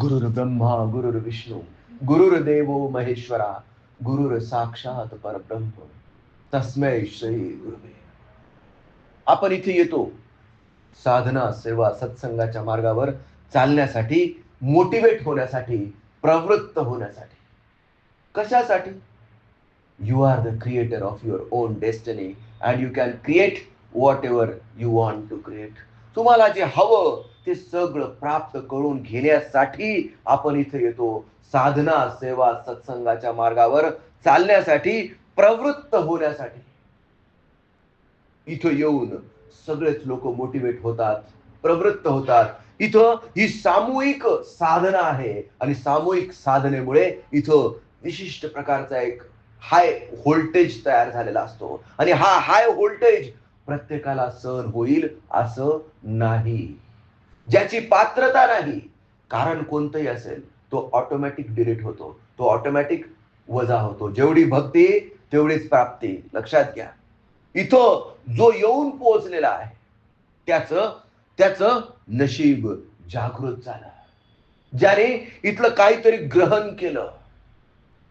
गुरुर ब्रह्मा गुरुर विष्णू गुरुर देवो महेश्वरा गुरुर साक्षात परब्रह्म. तस्मै श्री गुरुवे. आपण इथे येतो. साधना सेवा सत्संगाच्या मार्गावर चालण्यासाठी मोटिवेट होण्यासाठी प्रवृत्त होण्यासाठी. कशासाठी? You are the creator of your own destiny and you can create whatever you want to create तुम्हाला जे हवं ते सगळं प्राप्त करून घेण्यासाठी आपण इथे येतो. साधना सेवा सत्संगाच्या मार्गावर चालण्यासाठी प्रवृत्त होण्यासाठी. इथं येऊन सगळेच लोक मोटिवेट होतात प्रवृत्त होतात. इथं ही सामूहिक साधना आहे आणि सामूहिक साधनेमुळे इथं विशिष्ट प्रकारचा एक हाय व्होल्टेज तयार झालेला असतो. आणि हा हाय व्होल्टेज प्रत्येकाला सहन होईल असं नाही. ज्याची पात्रता नाही. कारण कोणतंही असेल तो ऑटोमॅटिक डिलीट होतो. तो ऑटोमॅटिक वजा होतो. जेवढी भक्ती तेवढीच प्राप्ती. लक्षात घ्या. इथं जो येऊन पोहोचलेला आहे त्याच त्याच नशीब जागृत झालं. ज्याने इथलं काहीतरी ग्रहण केलं.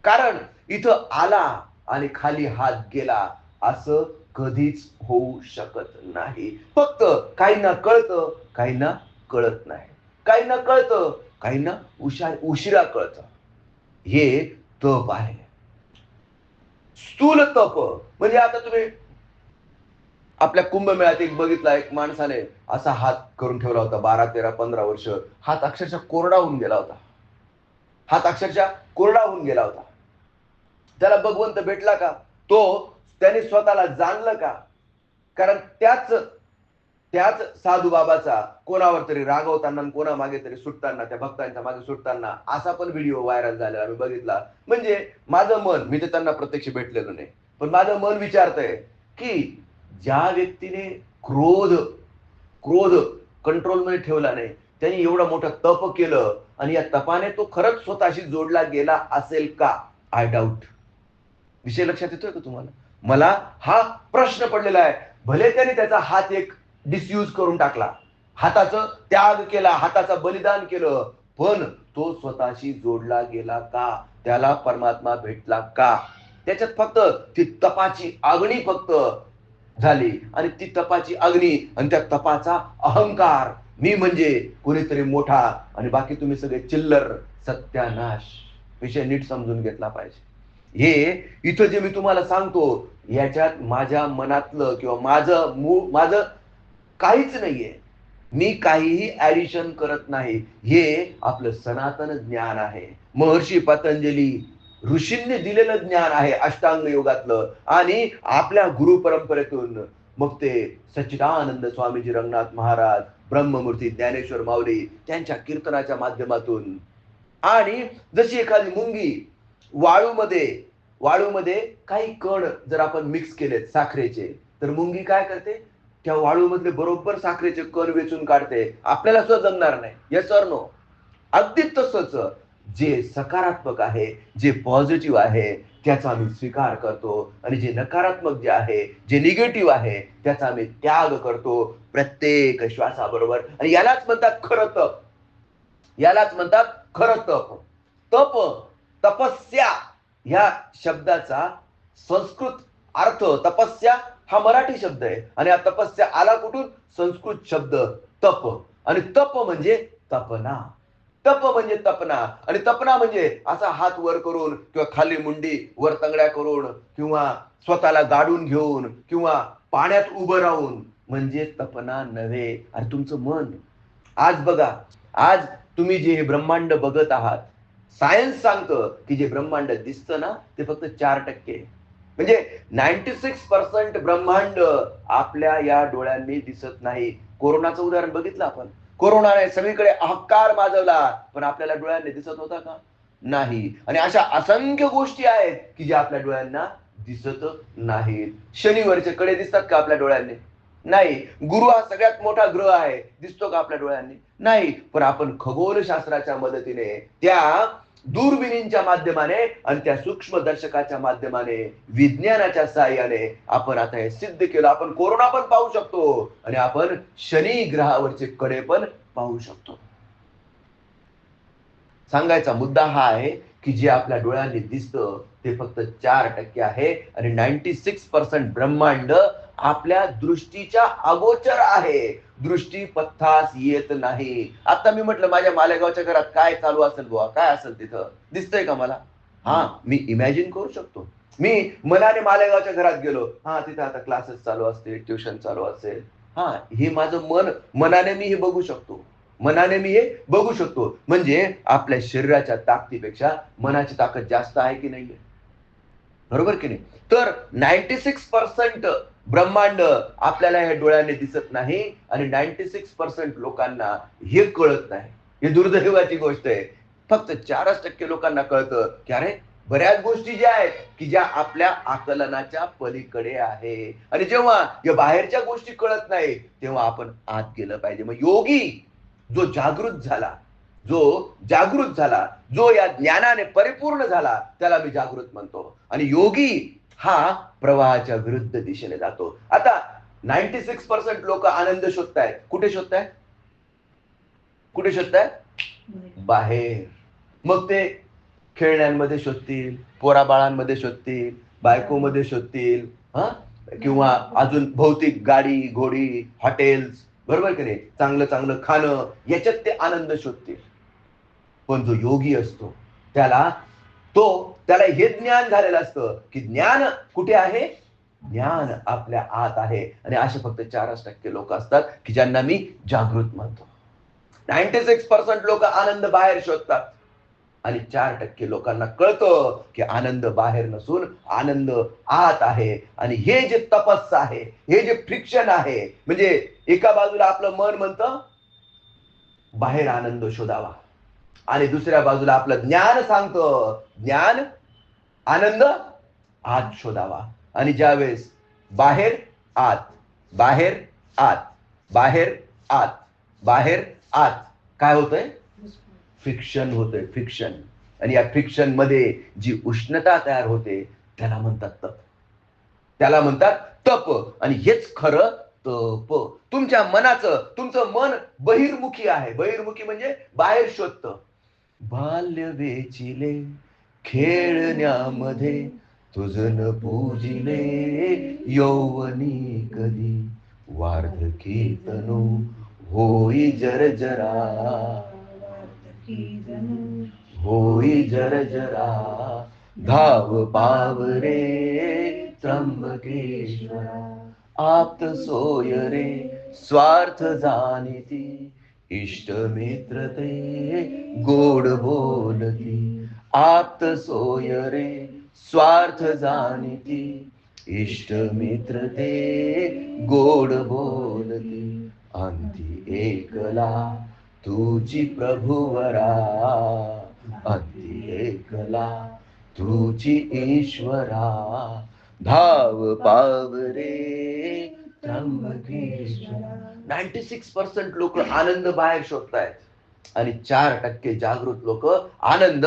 कारण इथं आला आणि खाली हात गेला असं कधीच होऊ शकत नाही. फक्त काहींना कळतं काहींना कळत नाही. काहींना कळतं काहींना उशार उशिरा कळतं. हे तप आहे. स्थूल तप. म्हणजे आता तुम्ही आपल्या कुंभमेळ्यात एक बघितला एक माणसाने असा हात करून ठेवला होता बारा तेरा पंधरा वर्ष. हात अक्षरशः कोरडा होऊन गेला होता. हात अक्षरशः कोरडा होऊन गेला होता. त्याला भगवंत भेटला का? तो त्याने स्वतःला जाणलं का? कारण त्याच त्याच साधू बाबाचा कोणावर तरी रागवताना कोणा मागे तरी सुटताना त्या भक्तांच्या मागे सुटताना असा पण व्हिडिओ व्हायरल झाला आम्ही बघितला. म्हणजे माझं मन मी तर त्यांना प्रत्यक्ष भेटलेलो नाही. पण माझं मन विचारतंय की ज्या व्यक्तीने क्रोध क्रोध कंट्रोलमध्ये ठेवला नाही त्यांनी एवढं मोठं तप केलं आणि या तपाने तो खरंच स्वतःशी जोडला गेला असेल का? आय डाऊट विषय लक्षात येतोय का तुम्हाला? मला हा प्रश्न पडलेला आहे. भले त्याने त्याचा हात एक डिसयूज करून टाकला. हाताचं त्याग केला हाताचं बलिदान केलं. पण तो स्वतःशी जोडला गेला का? त्याला परमात्मा भेटला का? त्याच्यात फक्त ती तपाची आगणी फक्त झाली. आणि ती तपाची अग्नी आणि त्या तपाचा अहंकार. मी म्हणजे कोणीतरी मोठा आणि बाकी तुम्ही सगळे चिल्लर सत्यानाश. विषय नीट समजून घेतला पाहिजे. हे इथं जे मी तुम्हाला सांगतो याच्यात माझ्या मनातलं किंवा माझं मूळ माझं काहीच नाहीये. मी काहीही ऍडिशन करत नाही. हे आपलं सनातन ज्ञान आहे. महर्षी पतंजली ऋषींनी दिलेलं ज्ञान आहे अष्टांग योगातलं. आणि आपल्या गुरु परंपरेतून मग ते सच्चिदानंद स्वामीजी रंगनाथ महाराज ब्रह्ममूर्ती ज्ञानेश्वर माऊली त्यांच्या कीर्तनाच्या माध्यमातून. आणि जशी एखादी मुंगी वाळूमध्ये वाळूमध्ये काही कण जर आपण मिक्स केलेत साखरेचे तर मुंगी काय करते? त्या वाळूमधले बरोबर साखरेचे कण वेचून काढते. आपल्याला सुद्धा जमणार नाही. येस और नो अगदी तसंच जे सकारात्मक आहे जे पॉझिटिव्ह आहे त्याचा आम्ही स्वीकार करतो. आणि जे नकारात्मक जे आहे जे निगेटिव्ह आहे त्याचा आम्ही त्याग करतो प्रत्येक श्वासाबरोबर. आणि यालाच म्हणतात खरं तप. यालाच म्हणतात खरं तप. तप तपस्या ह्या शब्दाचा संस्कृत अर्थ तपस्या हा मराठी शब्द आहे. आणि हा तपस्या आला कुठून? संस्कृत शब्द तप. आणि तप म्हणजे तपना. तप म्हणजे तपना. आणि तपना म्हणजे असा हात वर करून किंवा खाली मुंडी वर तंगड्या करून किंवा स्वतःला गाडून घेऊन किंवा पाण्यात उभं राहून. म्हणजे तपना नव्हे. आणि तुमचं मन. आज बघा आज तुम्ही जे हे ब्रह्मांड बघत आहात सायन्स सांगतं की जे ब्रह्मांड दिसतं ना ते फक्त चार टक्के म्हणजे नाईन्टी सिक्स पर्सेंट ब्रह्मांड आपल्या या डोळ्यांनी दिसत नाही. कोरोनाचं उदाहरण बघितलं आपण. कोरोनाने सगळीकडे अहकार माजवला पण आपल्याला डोळ्यांनी दिसत होता का? नाही. आणि अशा असंख्य गोष्टी आहेत की ज्या आपल्या डोळ्यांना दिसत नाहीत. शनिवारचे कडे दिसतात का आपल्या डोळ्यांनी? नाही. गुरु हा सगळ्यात मोठा ग्रह आहे. दिसतो का आपल्या डोळ्यांनी? नाही. पण आपण खगोलशास्त्राच्या मदतीने त्या दुर्बिणींच्या माध्यमाने आणि त्या सूक्ष्म दर्शकाच्या माध्यमाने विज्ञानाच्या सहाय्याने आपण आता हे सिद्ध केलं. आपण कोरोना पण पाहू शकतो आणि आपण शनी ग्रहावरचे कडे पण पाहू शकतो. सांगायचा मुद्दा हा आहे की जे आपल्या डोळ्यांनी दिसतं ते फक्त चार टक्के आहे आणि नाईन्टी सिक्स पर्सेंट ब्रह्मांड आपल्या दृष्टीच्या अगोचर आहे. दृष्टी पथ्थास येत नाही. आता मी म्हटलं माझ्या मालेगावच्या घरात काय चालू असेल बुवा? काय असेल तिथं? दिसतंय का मला? हा मी इमॅजिन करू शकतो. मी मनाने मालेगावच्या घरात गेलो. हा तिथे आता क्लासेस चालू असतील ट्युशन चालू असेल. हा हे माझं मन मनाने मी हे बघू शकतो. मनाने मी हे बघू शकतो. म्हणजे आपल्या शरीराच्या ताकदीपेक्षा मनाची ताकद जास्त आहे की नाहीये? बरोबर की नाही? तर नाईन्टी सिक्स पर्सेंट ब्रह्मांड आपल्याला ह्या डोळ्याने दिसत नाही आणि नाईन्टी सिक्स पर्सेंट लोकांना हे कळत नाही. हे दुर्दैवाची गोष्ट आहे. फक्त चारच टक्के लोकांना कळतं की अरे बऱ्याच गोष्टी ज्या आहेत की ज्या आपल्या आकलनाच्या पलीकडे आहे. आणि जेव्हा या बाहेरच्या गोष्टी कळत नाही तेव्हा आपण आत गेलं पाहिजे. मग योगी जो जागृत झाला जो जागृत झाला जो या ज्ञानाने परिपूर्ण झाला त्याला मी जागृत म्हणतो. आणि योगी हा प्रवाहाच्या विरुद्ध दिशेने जातो. आता नाईन्टी सिक्स पर्सेंट लोक आनंद शोधतायत कुठे शोधतायत कुठे शोधतायत बाहेर. मग ते खेळण्यांमध्ये शोधतील पोराबाळांमध्ये शोधतील बायकोमध्ये शोधतील हा? किंवा अजून भौतिक गाडी घोडी हॉटेल्स बरोबर की नाही? चांगलं चांगलं खाणं याच्यात ते आनंद शोधतील. पण जो योगी असतो त्याला तो त्याला हे ज्ञान झालेलं असतं की ज्ञान कुठे आहे? ज्ञान आपल्या आत आहे. आणि असे फक्त चारच टक्के लोक असतात की ज्यांना मी जागृत म्हणतो. नाईन्टी सिक्स पर्सेंट लोक आनंद बाहेर शोधतात. आणि चार टक्के लोकांना कळतं की आनंद बाहेर नसून आनंद आत आहे. आणि हे जे तपस आहे हे जे फ्रिक्शन आहे म्हणजे एका बाजूला आपलं मन म्हणतं बाहेर आनंद शोधावा. आणि दुसऱ्या बाजूला आपलं ज्ञान सांगतं. ज्ञान आनंद आत शोधावा. आणि ज्यावेळेस बाहेर आत. बाहेर आत. बाहेर आत. बाहेर आत. काय होतंय? फिक्शन होतंय. फिक्शन आणि या फिक्शनमध्ये जी उष्णता तयार होते त्याला म्हणतात तप. त्याला म्हणतात तप. आणि हेच खरं तप. तुमच्या मनाचं तुमचं मन बहिर्मुखी आहे. बहिर्मुखी म्हणजे बाहेर शोधतं. बाल्य वेचिले खेळण्यामध्ये तुझन पूजिले यौवनी कधी वार्धकी तनु होई जरा होई जरा धाव पावरे त्र्यंबकेश्वरा. आप्त सोय रे स्वार्थ जाणीती. इष्ट मित्र ते गोड बोलती आप्त सोय रे स्वार्थ जाणती. इष्ट मित्र ते गोड बोलती अंती एकला तुझी प्रभुवरा अंती एकला तुझी ईश्वरा. धाव पावरे रे नाईन्टी सिक्स पर्सेंट लोक आनंद बाहेर शोधतायत. आणि चार टक्के जागृत लोक आनंद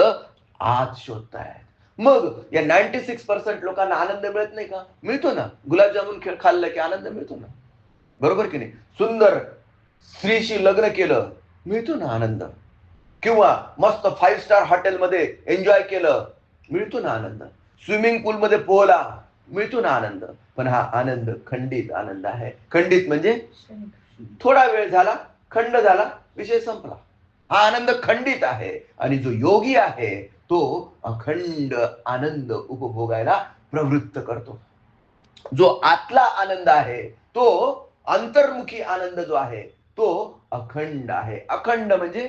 आत शोधतायत. मग या नाईन्टी सिक्स पर्सेंट लोकांना आनंद मिळत नाही का? मिळतो ना. गुलाबजामुन खेळ खाल्लं की आनंद मिळतो ना. बरोबर की नाही? सुंदर स्त्रीशी लग्न केलं मिळतो ना आनंद. किंवा मस्त फाईव्ह स्टार हॉटेलमध्ये एन्जॉय केलं मिळतो ना आनंद. स्विमिंग पूल मध्ये पोहला मिळतो ना आनंद. पण हा आनंद खंडित आनंद आहे. खंडित म्हणजे थोडा वेळ झाला खंड झाला विषय संपला. हा आनंद खंडित आहे आणि जो योगी आहे तो अखंड आनंद उपभोगायला प्रवृत्त करतो. जो आतला आनंद आहे तो अंतर्मुखी आनंद जो आहे तो अखंड आहे. अखंड म्हणजे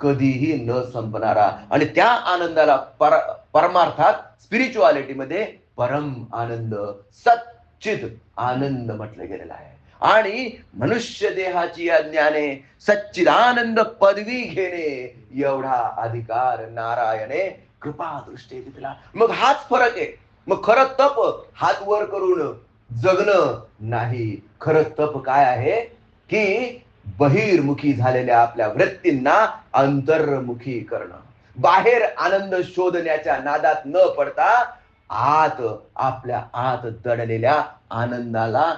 कधीही न संपणारा. आणि त्या आनंदाला पर परमार्थात स्पिरिच्युअलिटी मध्ये परम आनंद सच्चित आनंद म्हटलं गेलेला आहे. आणि मनुष्य देहाची या ज्ञाने सच्चिदानंद पदवी घेणे एवढा अधिकार नारायणे कृपा दृष्टी दिला. मग हाच फरक आहे. मग खरं तप हात वर करून जगणं नाही. खरं तप काय आहे? की बहिर्मुखी झालेल्या आपल्या वृत्तींना अंतर्मुखी करणं. बाहेर आनंद शोधण्याच्या नादात न पडता आत आपल्या आत दडलेल्या आनंदाला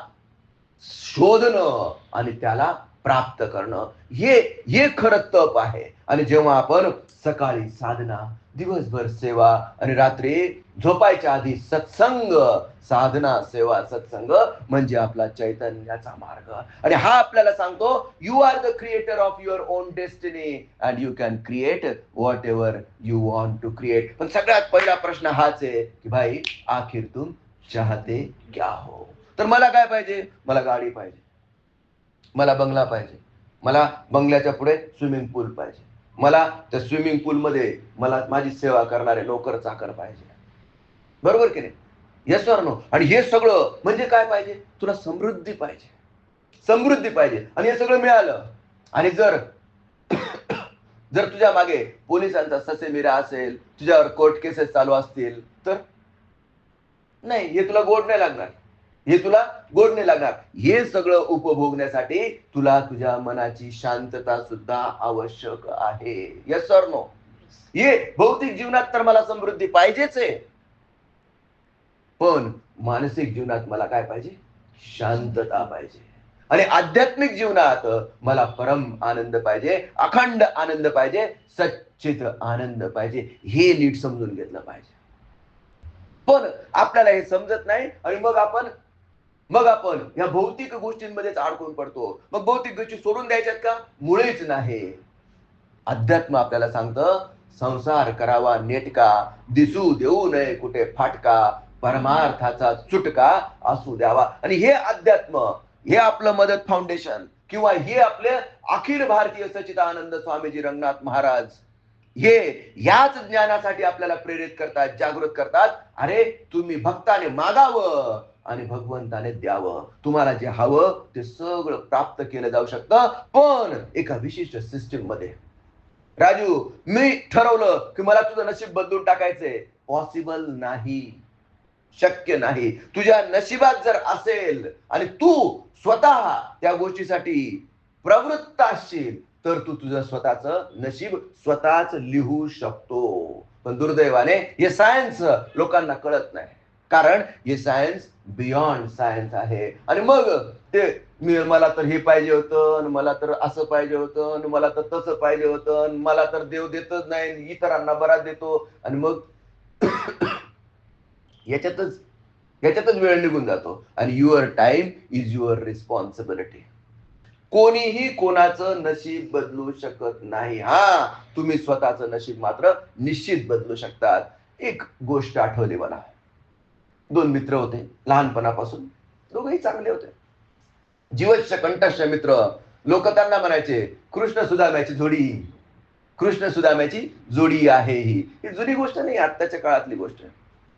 शोधणं आणि त्याला प्राप्त करणं हे हे खरं तप आहे. आणि जेव्हा आपण सकाळी साधना दिवसभर सेवा आणि रात्री झोपायच्या आधी सत्संग. साधना सेवा सत्संग म्हणजे आपला चैतन्याचा मार्ग. आणि हा आपल्याला सांगतो you are the creator of your own destiny and you can create whatever you want to create पण सगळ्यात पहिला प्रश्न हाच आहे की भाई आखिर तुम चाहते क्या हो? तर मला काय पाहिजे? मला गाडी पाहिजे. मला बंगला पाहिजे. मला बंगल्याच्या पुढे स्विमिंग पूल पाहिजे. मला त्या स्विमिंग पूलमध्ये मला माझी सेवा करणारे नोकर चाकर पाहिजे. बरोबर की नाही? येस ऑर नो आणि हे सगळं म्हणजे काय पाहिजे? तुला समृद्धी पाहिजे. समृद्धी पाहिजे. आणि हे सगळं मिळालं. आणि जर जर तुझ्या मागे पोलिसांचा ससे मिरा असेल तुझ्यावर कोर्ट केसेस चालू असतील तर? नाही हे तुला गोड नाही लागणार. हे तुला गोड नाही लागणार. हे सगळं उपभोगण्यासाठी तुला तुझ्या मनाची शांतता सुद्धा आवश्यक आहे. यस सर नो ये भौतिक जीवनात तर मला समृद्धी पाहिजेच आहे. पण मानसिक जीवनात मला काय पाहिजे? शांतता पाहिजे. आणि आध्यात्मिक जीवनात मला परम आनंद पाहिजे अखंड आनंद पाहिजे सच्चित आनंद पाहिजे. हे नीट समजून घेतलं पाहिजे. पण आपल्याला हे समजत नाही आणि मग आपण मग आपण या भौतिक गोष्टींमध्येच अडकून पडतो. मग भौतिक गोष्टी सोडून द्यायच्यात का? मुळेच नाही. अध्यात्म आपल्याला सांगतं संसार करावा नेटका दिसू देऊ नये कुठे फाटका परमार्थाचा चुटका असू द्यावा. आणि हे अध्यात्म हे आपलं मदत फाउंडेशन किंवा हे आपले अखिल भारतीय सचिदानंद स्वामीजी रंगनाथ महाराज हे याच ज्ञानासाठी आपल्याला प्रेरित करतात जागृत करतात. अरे तुम्ही भक्ताने मागावं. आणि भगवंताने द्यावं. तुम्हाला जे हवं ते सगळं प्राप्त केलं जाऊ शकतं पण एका विशिष्ट सिस्टीममध्ये. राजू मी ठरवलं की मला तुझं नशीब बदलून टाकायचंय. पॉसिबल नाही. शक्य नाही. तुझ्या नशिबात जर असेल आणि तू स्वतः त्या गोष्टीसाठी प्रवृत्त असशील तर तू तुझं स्वतःच नशीब स्वतःच लिहू शकतो. पण दुर्दैवाने हे सायन्स लोकांना कळत नाही. कारण हे सायन्स बियॉन्ड सायन्स आहे. आणि मग ते मला तर हे पाहिजे होतं आणि मला तर असं पाहिजे होतं आणि मला तर तसं पाहिजे होतं आणि मला तर देव देतच नाही इतरांना बराच देतो. आणि मग याच्यातच याच्यातच वेळ निघून जातो. आणि your time is your responsibility कोणीही कोणाचं नशीब बदलू शकत नाही. हा तुम्ही स्वतःचं नशीब मात्र निश्चित बदलू शकतात. एक गोष्ट आठवली मला. दोन मित्र होते लहानपणापासून. दोघेही चांगले होते. जीवश कंठस्थ मित्र लोक त्यांना म्हणायचे कृष्ण सुदाम्याची जोडी कृष्ण सुदाम्याची जोडी आहे ही. ही जुनी गोष्ट नाही आत्ताच्या काळातली गोष्ट. आहे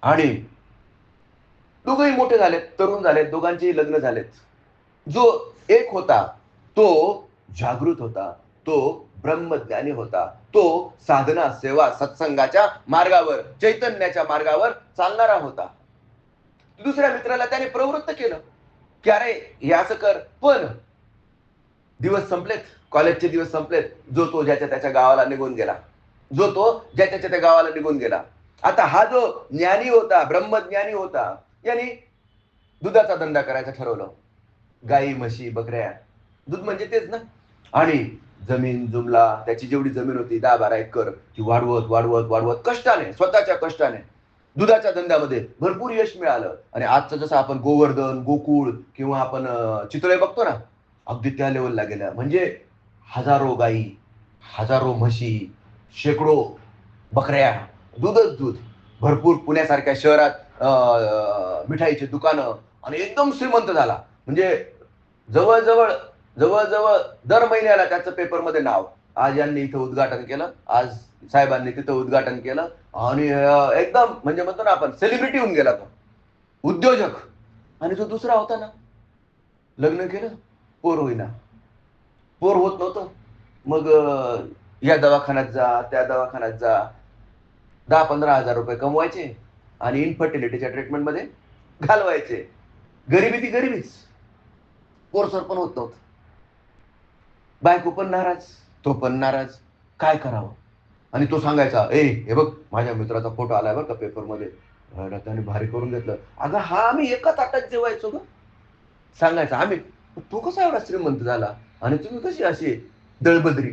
आणि दोघंही मोठे झालेत तरुण झालेत दोघांचेही लग्न झालेत. जो एक होता तो जागृत होता तो ब्रह्मज्ञानी होता तो साधना सेवा सत्संगाच्या मार्गावर चैतन्याच्या मार्गावर चालणारा होता. दुसऱ्या मित्राला त्याने प्रवृत्त केलं. की अरे हे असं कर. पण दिवस संपलेत. कॉलेजचे दिवस संपलेत. जो तो ज्याच्या त्याच्या गावाला निघून गेला. जो तो ज्याच्या त्या गावाला निघून गेला. आता हा जो ज्ञानी होता ब्रह्मज्ञानी होता याने दुधाचा धंदा करायचं ठरवलं. गाई म्हशी बकऱ्या. दूध म्हणजे तेच ना. आणि जमीन जुमला त्याची जेवढी जमीन होती दहा बारा एकर ती वाढवत वाढवत वाढवत कष्टाने स्वतःच्या कष्टाने दुधाच्या धंद्यामध्ये भरपूर यश मिळालं. आणि आजचं जसं आपण गोवर्धन गोकुळ किंवा आपण चितळे बघतो ना अगदी त्या लेवलला गेल्या. म्हणजे हजारो गाई हजारो म्हशी शेकडो बकऱ्या दूधच दूध. भरपूर पुण्यासारख्या शहरात अं, मिठाईची दुकानं आणि एकदम श्रीमंत झाला. म्हणजे जवळजवळ जवळजवळ दर महिन्याला त्याचं पेपरमध्ये नाव. आज यांनी इथं उद्घाटन केलं. आज साहेबांनी तिथं उद्घाटन केलं आणि एकदम म्हणजे म्हणतो ना आपण सेलिब्रिटी होऊन गेला तो. उद्योजक. आणि जो दुसरा होता ना. लग्न केलं. पोर होईना. पोर होत नव्हतं. मग या दवाखान्यात जा त्या दवाखान्यात जा. दहा पंधरा हजार रुपये कमवायचे आणि इन्फर्टिलिटीच्या ट्रीटमेंटमध्ये घालवायचे. गरिबी ती गरिबीच. पोरसर पण होत नव्हतं. बायको पण नाराज तो पण नाराज. काय करावं? आणि तो सांगायचा ए हे बघ माझ्या मित्राचा फोटो आलाय बरं का पेपरमध्ये त्याने भारी करून घेतलं. अगं हा आम्ही एका ताटात जेवायचो ग. सांगायचं आम्ही तो कसा एवढा श्रीमंत झाला? आणि तुम्ही कशी अशी दळबदरी?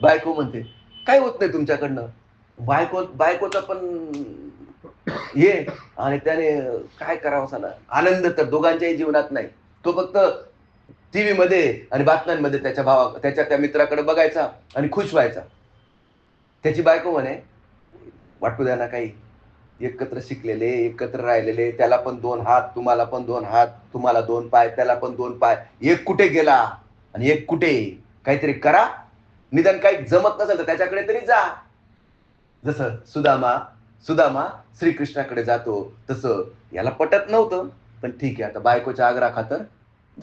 बायको म्हणते काय होत नाही तुमच्याकडनं? बायको बायकोचा पण ये आणि त्याने काय करावं साला आनंद तर दोघांच्याही जीवनात नाही. तो फक्त टीव्ही मध्ये आणि बातम्यांमध्ये त्याच्या भावा त्याच्या त्या मित्राकडे बघायचा आणि खुश व्हायचा. त्याची बायको म्हणे वाटू द्या ना काही एकत्र शिकलेले एकत्र राहिलेले त्याला पण दोन हात तुम्हाला पण दोन हात तुम्हाला दोन पाय त्याला पण दोन पाय एक कुठे गेला आणि एक कुठे? काहीतरी करा. निदान काही जमत नसेल तर त्याच्याकडे तरी जा. जसं सुदामा सुदामा श्रीकृष्णाकडे जातो तसं याला पटत नव्हतं पण ठीक आहे आता बायकोच्या आग्रा खातर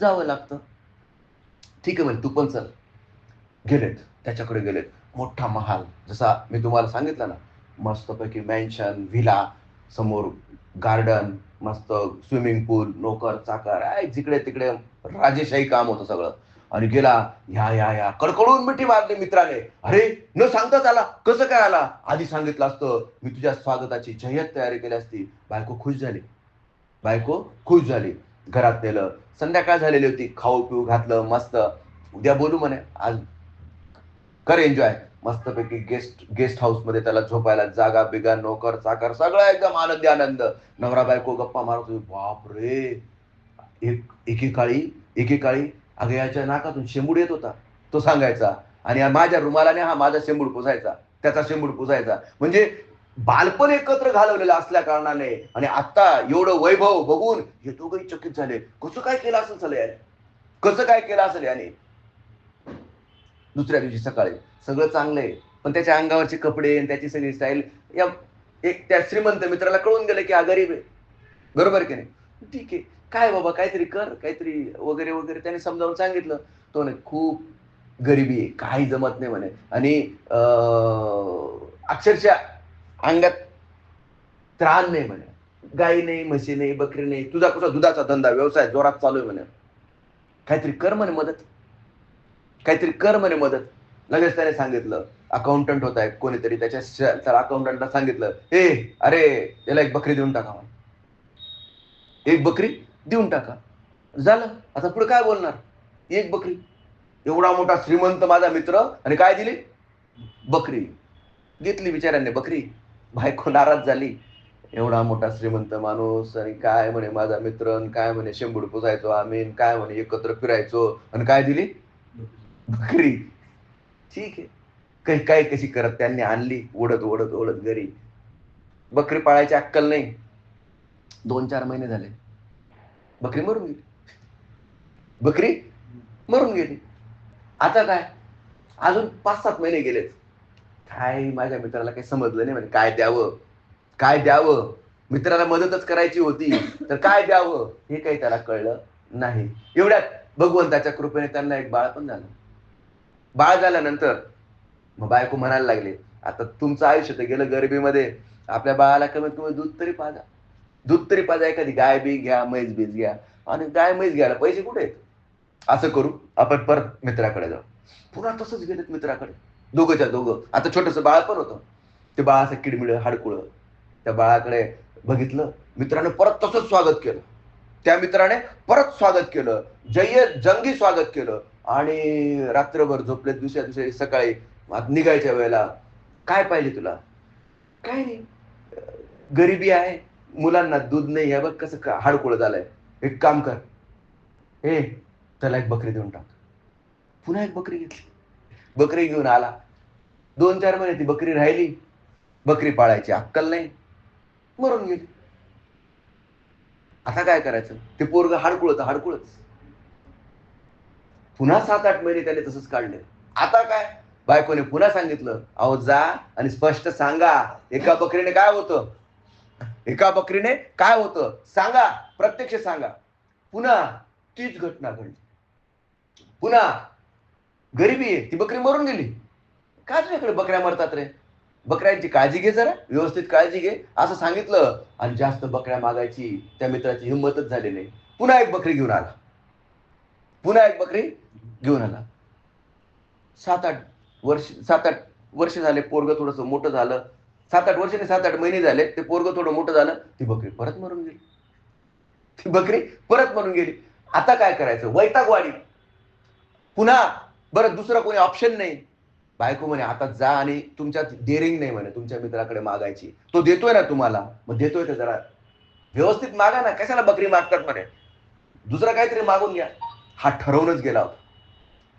जावं लागतं. ठीक आहे म्हणे तू पण चल. गेलेत त्याच्याकडे गेलेत. मोठा महाल. जसा मी तुम्हाला सांगितलं ना मस्तपैकी मॅन्शन व्हिला समोर गार्डन मस्त स्विमिंग पूल नोकर चाकर आहे जिकडे तिकडे राजेशाही काम होतं सगळं. आणि गेला ह्या ह्या ह्या कडकडून मिठी मारली मित्राने. अरे न सांगताच आला कसं काय आला? आधी सांगितलं असतं मी तुझ्या स्वागताची जय्यत तयारी केली असती. बायको खुश झाली. बायको खुश झाली. घरात नेलं. संध्याकाळ झालेली होती. खाऊ पिऊ घातलं मस्त. उद्या बोलू म्हणे. आज कर एन्जॉय मस्तपैकी गेस्ट गेस्ट हाऊसमध्ये त्याला झोपायला जागा बिगा नोकर चाकर सगळं एकदम आनंदी आनंद. नवरा बायको गप्पा मारत बाप रे एक एकेकाळी एकेकाळी अगं याच्या नाकातून शेंबूड येत होता. तो सांगायचा आणि माझ्या रुमालाने हा माझा शेंबूड पुसायचा त्याचा शेंबूड पुसायचा. म्हणजे बालपण एकत्र घालवलेलं असल्या कारणाने आणि आता एवढं वैभव बघून हे दोघंही चकित झाले. कसं काय केलं असेल झालं याने कसं काय केलं असेल याने? दुसऱ्या दिवशी सकाळी. सगळं चांगलं आहे. पण त्याच्या अंगावरचे कपडे आणि त्याची सगळी स्टाईल या एक त्या श्रीमंत मित्राला कळून गेलं की हा गरीब आहे. बरोबर की नाही? ठीक आहे. काय बाबा काहीतरी कर काहीतरी वगैरे वगैरे त्याने समजावून सांगितलं. तो नाही खूप गरिबी आहे. काही जमत नाही म्हणे. आणि अं, अक्षरशः अंगात त्राण नाही म्हणे. गाई नाही म्हशी नाही बकरी नाही तुझा कसा दुधाचा धंदा व्यवसाय जोरात चालू आहे म्हणे. काहीतरी कर म्हणे मदत. काहीतरी कर म्हणे मदत. लगेच त्याने सांगितलं. अकाउंटंट होत आहे कोणीतरी त्याच्या श- अकाउंटंटला सांगितलं ए अरे याला एक बकरी देऊन टाका म्हणे. एक बकरी? देऊन टाका. झालं. आता पुढे काय बोलणार? एक बकरी. एवढा मोठा श्रीमंत माझा मित्र आणि काय दिली? बकरी. घेतली बिचाऱ्यांनी बकरी. बायको नाराज झाली. एवढा मोठा श्रीमंत माणूस आणि काय म्हणे माझा मित्र आणि काय म्हणे शेंबूड पुजायचो आम्ही काय म्हणे एकत्र फिरायचो आणि काय दिली? बकरी. ठीक आहे. काही काय कशी करत त्यांनी आणली ओढत ओढत ओढत घरी. बकरी पाळायची अक्कल नाही. दोन चार महिने झाले. बकरी मरून गेली. बकरी मरून गेली. आता काय? अजून पाच सात महिने गेलेत. काय माझ्या मित्राला काही समजलं नाही म्हणजे काय द्यावं? काय द्यावं? मित्राला मदतच करायची होती. तर काय द्यावं? हे काही त्याला कळलं नाही. एवढ्यात भगवंताच्या कृपेने त्यांना एक बाळ पण झालं. बाळ झाल्यानंतर मग बायको म्हणायला लागले आता तुमचं आयुष्य तर गेलं गरिबीमध्ये. आपल्या बाळाला कमीत कमी दूध तरी पाजा. दूध तरी पाजा. एखादी गाय बी घ्या म्हैस बीज घ्या. आणि गाय म्हैस घ्यायला पैसे कुठे आहेत? असं करू. आपण परत मित्राकडे जाऊ. पुन्हा तसंच गेलेत मित्राकडे. दोघंच्या दोघं. आता छोटस बाळ पण होतं. ते बाळाचं किडमिळ हाडकुळ. त्या बाळाकडे बघितलं. मित्राने परत तसंच स्वागत केलं. त्या मित्राने परत स्वागत केलं. जय्य जंगी स्वागत केलं. आणि रात्रभर झोपले दुसऱ्या दुसऱ्या सकाळी. निघायच्या वेळेला. काय पाहिजे तुला? काय नाही. गरिबी आहे. मुलांना दूध नाही. आहे बघ कसं हाडकुळं झालंय. एक काम कर. ए त्याला एक बकरी देऊन टाक. पुन्हा एक बकरी घेतली. बकरी घेऊन आला. दोन चार महिने ती बकरी राहिली. बकरी पाळायची अक्कल नाही. मरून गेली. आता काय करायचं? ते पोरग हाडकुळत हाडकुळच. पुन्हा सात आठ महिने त्याने तसंच काढले आता काय? बायकोने पुन्हा सांगितलं अहो जा आणि स्पष्ट सांगा एका बकरीने काय होतं? एका बकरीने काय होतं? सांगा प्रत्यक्ष सांगा. पुन्हा तीच घटना घडली. पुन्हा गरिबी आहे ती बकरी मरून गेली. काय तुझ्याकडे बकऱ्या मरतात रे? बकऱ्यांची काळजी घे जरा व्यवस्थित काळजी घे. असं सांगितलं आणि जास्त बकऱ्या मागायची त्या मित्राची हिंमतच झाली नाही. पुन्हा एक बकरी घेऊन आला. पुन्हा एक बकरी घेऊन आला. सात आठ वर्ष सात आठ वर्ष झाले पोरग थोडस मोठं झालं. सात आठ वर्षाने सात आठ महिने झाले. ते पोरग थोडं मोठं झालं. ती बकरी परत मरून गेली. ती बकरी परत मरून गेली. आता काय करायचं? वैतागवाडी पुन्हा बरं दुसरं कोणी ऑप्शन नाही. बायको म्हणे आता जा आणि तुमच्यात डेअरिंग नाही म्हणे तुमच्या मित्राकडे मागायची. तो देतोय ना तुम्हाला. मग देतोय तर जरा व्यवस्थित मागा ना. कशाला बकरी मागतात म्हणे? दुसरं काहीतरी मागून घ्या. हा ठरवूनच गेला होता.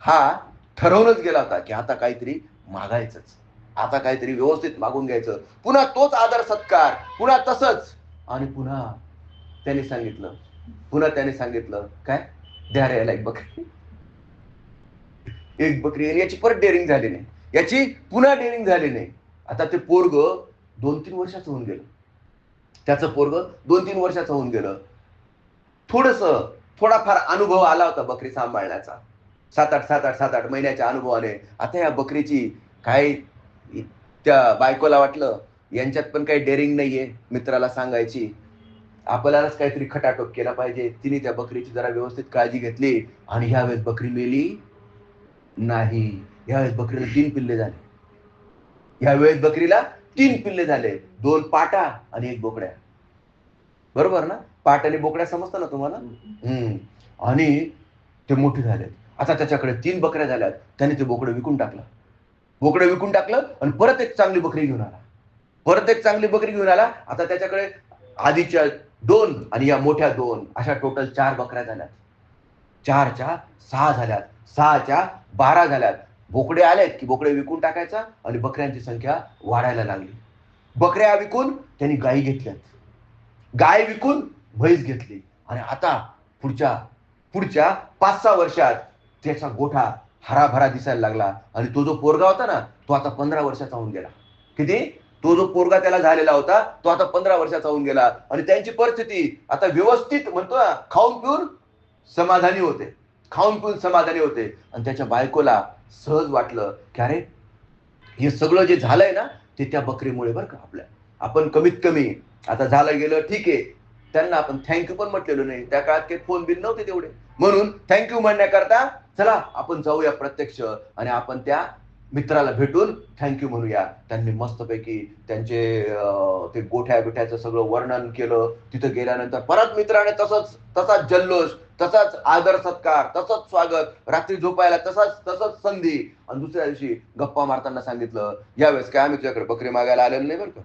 हा ठरवूनच गेला होता की आता काहीतरी मागायचंच. आता काहीतरी व्यवस्थित मागून घ्यायचं. पुन्हा तोच आदर सत्कार पुन्हा तसंच. आणि पुन्हा त्याने सांगितलं पुन्हा त्याने सांगितलं काय? द्या रे याला एक बकरी. एक बकरी आणि याची परत डेअरिंग झाली नाही. याची पुन्हा डेअरिंग झाली नाही. आता ते पोरग दोन तीन वर्षाचं होऊन गेलं. त्याचं पोरग दोन तीन वर्षाचं होऊन गेलं. थोडस थोडाफार अनुभव आला होता बकरी सांभाळण्याचा. सात आठ सात आठ सात आठ महिन्याच्या अनुभवाने. आता या बकरीची काय त्या बायकोला वाटलं यांच्यात पण काही डेअरिंग नाहीये मित्राला सांगायची. आपल्यालाच काहीतरी खटाटोप केला पाहिजे. तिने त्या बकरीची जरा व्यवस्थित काळजी घेतली आणि ह्यावेळेस बकरी मेली नाही. यावेळेस बकरीला तीन पिल्ले झाले. यावेळेस बकरीला तीन पिल्ले झाले. दोन पाटा आणि एक बोकड्या. बरोबर ना? पाट आणि बोकड्या समजतं ना तुम्हाला? हम्म. आणि ते मोठे झाले आता त्याच्याकडे तीन बकऱ्या झाल्यात त्याने ते बोकडं विकून टाकलं. बोकडं विकून टाकलं आणि परत एक चांगली बकरी घेऊन आला. परत एक चांगली बकरी घेऊन आला. आता त्याच्याकडे आधीच्या दोन आणि या मोठ्या दोन अशा टोटल चार बकऱ्या झाल्यात. चारच्या सहा झाल्यात. सहाच्या बारा झाल्यात. बोकडे आलेत की बोकडे विकून टाकायचा आणि बकऱ्यांची संख्या वाढायला लागली. बकऱ्या विकून त्यांनी गायी घेतल्यात. गाय विकून म्हैस घेतली. आणि आता पुढच्या पुढच्या पाच सहा वर्षात त्याचा गोठा हराभरा दिसायला लागला. आणि तो जो पोरगा होता ना तो आता पंधरा वर्षाचा होऊन गेला. किती? तो जो पोरगा त्याला झालेला होता तो आता पंधरा वर्षाचा होऊन गेला. आणि त्यांची परिस्थिती आता व्यवस्थित म्हणतो ना खाऊन पिऊन समाधानी होते. खाऊन पिऊन समाधानी होते. आणि त्याच्या बायकोला सहज वाटलं की अरे हे सगळं जे झालंय ना ते त्या बकरीमुळे बरं का आपल्या. आपण कमीत कमी आता झालं गेलं ठीक आहे. त्यांना आपण थँक्यू पण म्हटलेलो नाही. त्या काळात काही फोन बिल नव्हते तेवढे. म्हणून थँक्यू म्हणण्याकरता चला आपण जाऊया प्रत्यक्ष आणि आपण त्या मित्राला भेटून थँक्यू म्हणूया. त्यांनी मस्तपैकी त्यांचे ते गोठ्या बिठ्याचं सगळं वर्णन केलं. तिथं गेल्यानंतर परत मित्राने तसंच तसाच जल्लोष तसाच आदर सत्कार तसंच स्वागत रात्री झोपायला तसाच तसंच संधी. आणि दुसऱ्या दिवशी गप्पा मारताना सांगितलं यावेळेस काय आम्ही तुझ्याकडे बकरी मागायला आलेलो नाही बरं का?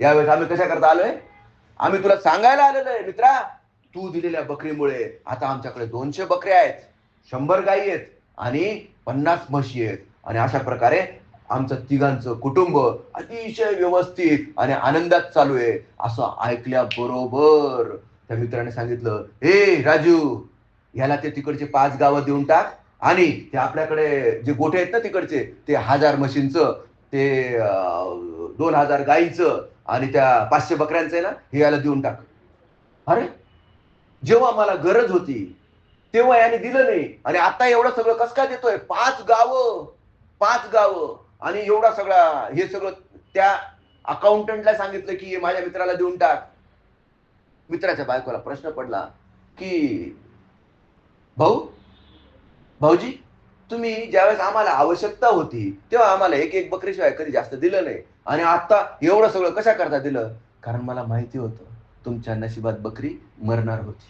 यावेळेस आम्ही कशा करता आलोय? आम्ही तुला सांगायला आलेलो आहे मित्रा. तू दिलेल्या बकरीमुळे आता आमच्याकडे दोनशे बकऱ्या आहेत. शंभर गायी आहेत आणि पन्नास म्हशी आहेत. आणि अशा प्रकारे आमचं तिघांचं कुटुंब अतिशय व्यवस्थित आणि आनंदात चालू आहे असं ऐकल्या बरोबर त्या मित्राने सांगितलं हे राजू याला ते तिकडचे पाच गावं देऊन टाक आणि ते आपल्याकडे जे गोठे आहेत ना तिकडचे ते हजार म्हशींचं ते दोन हजार गायींचं आणि त्या पाचशे बकऱ्यांचं आहे ना हे याला देऊन टाक. अरे जेव्हा मला गरज होती तेव्हा याने दिलं नाही. आणि आता एवढं सगळं कस काय देतोय? पाच गावं पाच गावं. आणि एवढा सगळा हे सगळं त्या अकाउंटंटला सांगितलं की माझ्या मित्राला देऊन टाक. मित्राच्या बायकोला प्रश्न पडला की भाऊ भाऊजी तुम्ही ज्यावेळेस आम्हाला आवश्यकता होती तेव्हा आम्हाला एक एक बकरीशिवाय कधी जास्त दिलं नाही. आणि आता एवढं सगळं कशा करता दिलं? कारण मला माहिती होतं. तुमच्या नशिबात बकरी मरणार होती.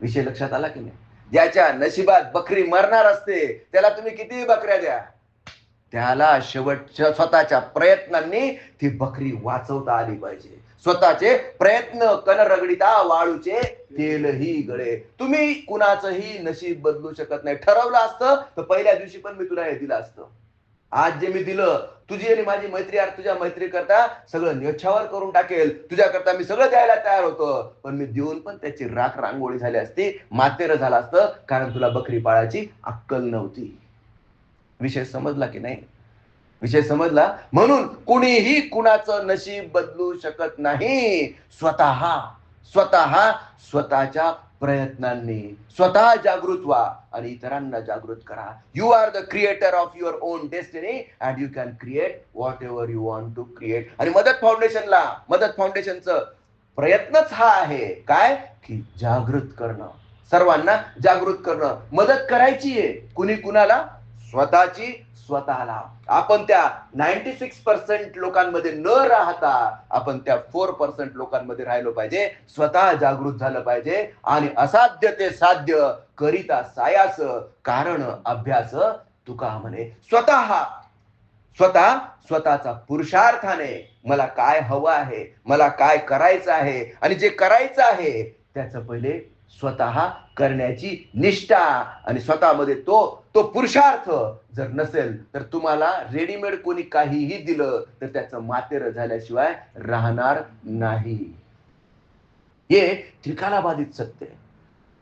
विषय लक्षात आला की नाही? ज्याच्या नशिबात बकरी मरणार असते त्याला तुम्ही किती बकऱ्या द्या? त्याला शेवटच्या स्वतःच्या प्रयत्नांनी ती बकरी वाचवता आली पाहिजे. स्वतःचे प्रयत्न कनरगडिता वाळूचे तेलही गळे. तुम्ही कुणाचंही नशीब बदलू शकत नाही. ठरवलं असतं तर पहिल्या दिवशी पण मी तुला हे दिलं असतं. आज जे मी दिलं तुझी आणि माझी मैत्री यार तुझ्या मैत्री करता सगळं न्योछावर करून टाकेल. तुझ्या करता मी सगळं द्यायला तयार होतो. पण मी देऊन पण त्याची राख रांगोळी झाली असती. मातेर झालं असतं कारण तुला बकरी पाळायची अक्कल नव्हती. विषय समजला की नाही? विषय समजला? म्हणून कुणीही कुणाचं नशीब बदलू शकत नाही. स्वतः स्वतः स्वतःच्या प्रयत्नांनी स्वतः जागृत व्हा आणि इतरांना जागृत करा. You are the creator of your own destiny and you can create whatever you want to create आणि मदत फाउंडेशनला मदत फाउंडेशनचं प्रयत्नच हा आहे. काय? की जागृत करणं. सर्वांना जागृत करणं. मदत करायची आहे. कुणी कुणाला? स्वतःची स्वतःला. आपण त्या नाईन्टी सिक्स पर्सेंट लोकांमध्ये न राहता आपण त्या फोर पर्सेंट लोकांमध्ये राहिलो पाहिजे. स्वतः जागृत झालं पाहिजे. आणि असाध्य ते साध्य करिता सायास कारण अभ्यास तुका म्हणे. स्वतः स्वतः स्वतःचा पुरुषार्थाने मला काय हवं आहे मला काय करायचं आहे आणि जे करायचं आहे त्याचं पहिले स्वतः करण्याची निष्ठा. आणि स्वतःमध्ये तो तो पुरुषार्थ जर नसेल तर तुम्हाला रेडीमेड कोणी काहीही दिलं तर त्याचं मातेर झाल्याशिवाय राहणार नाही. हे त्रिकालाबाधित सत्य आहे.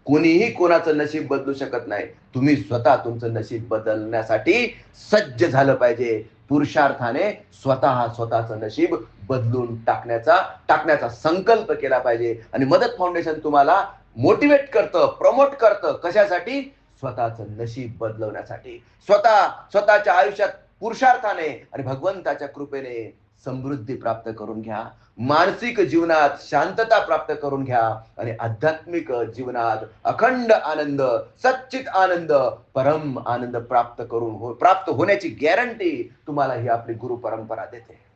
कोणीही कोणाचं नशीब बदलू शकत नाही. तुम्ही स्वतः तुमचं नशीब बदलण्यासाठी सज्ज झालं पाहिजे. पुरुषार्थाने स्वतः स्वतःचं नशीब बदलून टाकण्याचा टाकण्याचा संकल्प केला पाहिजे. आणि मदत फाउंडेशन तुम्हाला मोटिवेट करतं प्रमोट करतं कशासाठी? स्वतःचं नशीब बदलवण्यासाठी. स्वतः स्वतःच्या आयुष्यात पुरुषार्थाने आणि भगवंताच्या कृपेने समृद्धी प्राप्त करून घ्या. मानसिक जीवनात शांतता प्राप्त करून घ्या आणि आध्यात्मिक जीवनात अखंड आनंद सच्चित आनंद परम आनंद प्राप्त करून हो प्राप्त होण्याची गॅरंटी तुम्हाला ही आपली गुरु परंपरा देते.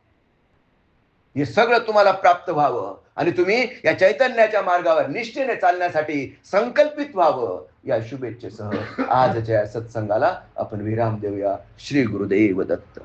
हे सगळं तुम्हाला प्राप्त व्हावं. आणि तुम्ही या चैतन्याच्या मार्गावर निष्ठेने चालण्यासाठी संकल्पित व्हावं. या शुभेच्छेसह आजच्या सत्संगाला आपण विराम देऊया. श्री गुरुदेव दत्त.